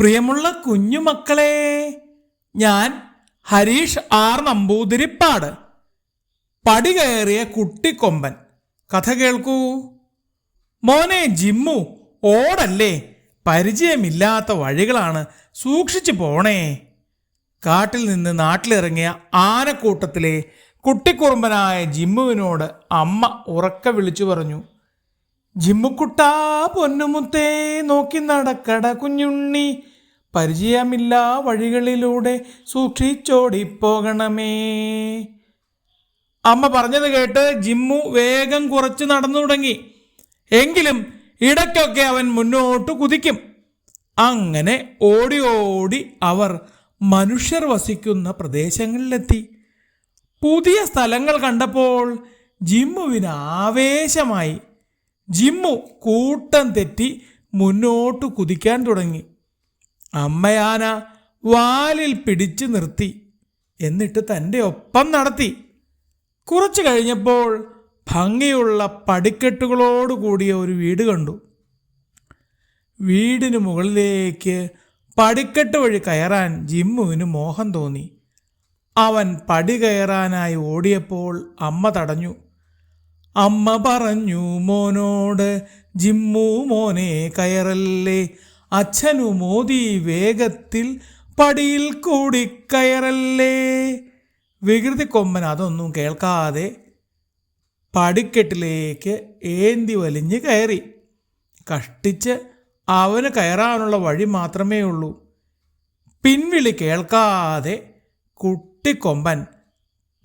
പ്രിയമുള്ള കുഞ്ഞുമക്കളെ ഞാൻ ഹരീഷ് ആർ നമ്പൂതിരിപ്പാട്. പടി കയറിയ കുട്ടിക്കൊമ്പൻ. കഥ കേൾക്കൂ. മോനെ ജിമ്മു ഓടല്ലേ? പരിചയമില്ലാത്ത വഴികളാണ് സൂക്ഷിച്ചു പോണേ. കാട്ടിൽ നിന്ന് നാട്ടിലിറങ്ങിയ ആനക്കൂട്ടത്തിലെ കുട്ടിക്കുറുമ്പനായ ജിമ്മുവിനോട് അമ്മ ഉറക്ക വിളിച്ചു പറഞ്ഞു. ജിമ്മുക്കുട്ടാ പൊന്നുമുത്തേ നോക്കി നടക്കട കുഞ്ഞുണ്ണി. പരിചയമില്ല വഴികളിലൂടെ സൂക്ഷിച്ചോടിപ്പോകണമേ. അമ്മ പറഞ്ഞത് കേട്ട് ജിമ്മു വേഗം കുറച്ച് നടന്നു തുടങ്ങി. എങ്കിലും ഇടയ്ക്കൊക്കെ അവൻ മുന്നോട്ട് കുതിക്കും. അങ്ങനെ ഓടി ഓടി അവർ മനുഷ്യർ വസിക്കുന്ന പ്രദേശങ്ങളിലെത്തി. പുതിയ സ്ഥലങ്ങൾ കണ്ടപ്പോൾ ജിമ്മുവിന് ആവേശമായി. ജിമ്മു കൂട്ടം തെറ്റി മുന്നോട്ട് കുതിക്കാൻ തുടങ്ങി. അമ്മയാന വാലിൽ പിടിച്ചു നിർത്തി. എന്നിട്ട് തന്റെ ഒപ്പം നടത്തി. കുറച്ചു കഴിഞ്ഞപ്പോൾ ഭംഗിയുള്ള പടിക്കെട്ടുകളോട് കൂടിയ ഒരു വീട് കണ്ടു. വീടിന് മുകളിലേക്ക് പടിക്കെട്ട് വഴി കയറാൻ ജിമ്മുവിന് മോഹം തോന്നി. അവൻ പടി കയറാനായി ഓടിയപ്പോൾ അമ്മ തടഞ്ഞു. അമ്മ പറഞ്ഞു മോനോട് ജിമ്മു മോനെ കയറല്ലേ? അച്ഛനു മോദി വേഗത്തിൽ പടിയിൽ കൂടി കയറല്ലേ? വികൃതി കൊമ്പൻ അതൊന്നും കേൾക്കാതെ പടിക്കെട്ടിലേക്ക് ഏന്തി വലിഞ്ഞ് കയറി. കഷ്ടിച്ച് അവന് കയറാനുള്ള വഴി മാത്രമേ ഉള്ളൂ. പിൻവിളി കേൾക്കാതെ കുട്ടിക്കൊമ്പൻ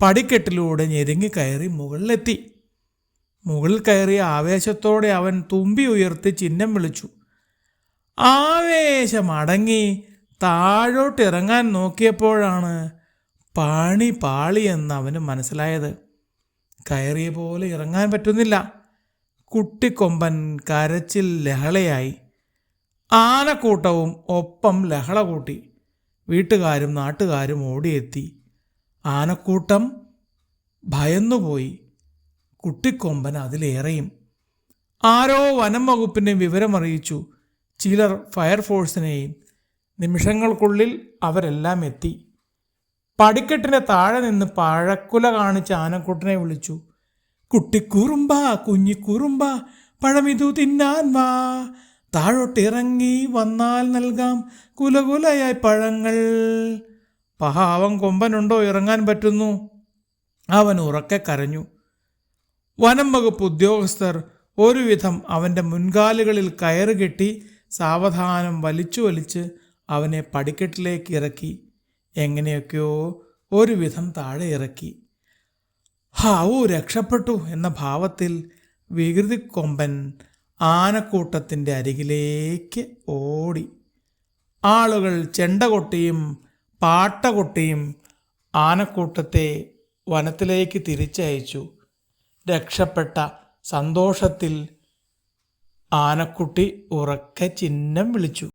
പടിക്കെട്ടിലൂടെ ഞെരുങ്ങി കയറി മുകളിലെത്തി. മുകളിൽ കയറിയ ആവേശത്തോടെ അവൻ തുമ്പി ഉയർത്തി ചിഹ്നം വിളിച്ചു. ആവേശമടങ്ങി താഴോട്ടിറങ്ങാൻ നോക്കിയപ്പോഴാണ് പണി പാളിയെന്ന് അവന് മനസ്സിലായത്. കയറിയ പോലെ ഇറങ്ങാൻ പറ്റുന്നില്ല. കുട്ടിക്കൊമ്പൻ കരച്ചിൽ ലഹളയായി. ആനക്കൂട്ടവും ഒപ്പം ലഹള കൂട്ടി. വീട്ടുകാരും നാട്ടുകാരും ഓടിയെത്തി. ആനക്കൂട്ടം ഭയന്നുപോയി. കുട്ടിക്കൊമ്പൻ അതിലേറെയും. ആരോ വനം വകുപ്പിനെ വിവരമറിയിച്ചു. ചിലർ ഫയർഫോഴ്സിനെയും നിമിഷങ്ങൾക്കുള്ളിൽ അവരെല്ലാം എത്തി. പടിക്കെട്ടിന്റെ താഴെ നിന്ന് പഴക്കുല കാണിച്ച ആനക്കുട്ടനെ വിളിച്ചു. കുട്ടിക്കുറുമ്പ കുഞ്ഞിക്കുറുമ്പ പഴമിതു തിന്നാൻ വാ. താഴോട്ടിറങ്ങി വന്നാൽ നൽകാം കുലകുലയായി പഴങ്ങൾ പഹാവം കൊമ്പനുണ്ടോ? ഇറങ്ങാൻ പറ്റുന്നു അവൻ ഉറക്കെ കരഞ്ഞു. വനം വകുപ്പ് ഉദ്യോഗസ്ഥർ ഒരുവിധം അവന്റെ മുൻകാലുകളിൽ കയറുകെട്ടി സാവധാനം വലിച്ചു വലിച്ച് അവനെ പടിക്കെട്ടിലേക്ക് ഇറക്കി. എങ്ങനെയൊക്കെയോ ഒരുവിധം താഴെ ഇറക്കി. ഹാവു രക്ഷപ്പെട്ടു എന്ന ഭാവത്തിൽ വികൃതി കൊമ്പൻ ആനക്കൂട്ടത്തിന്റെ അരികിലേക്ക് ഓടി. ആളുകൾ ചെണ്ട കൊട്ടിയും പാട്ട കൊട്ടിയും ആനക്കൂട്ടത്തെ വനത്തിലേക്ക് തിരിച്ചയച്ചു. രക്ഷപ്പെട്ട സന്തോഷത്തിൽ ആനക്കുട്ടി ഉറക്കെ ചിഹ്നം വിളിച്ചു.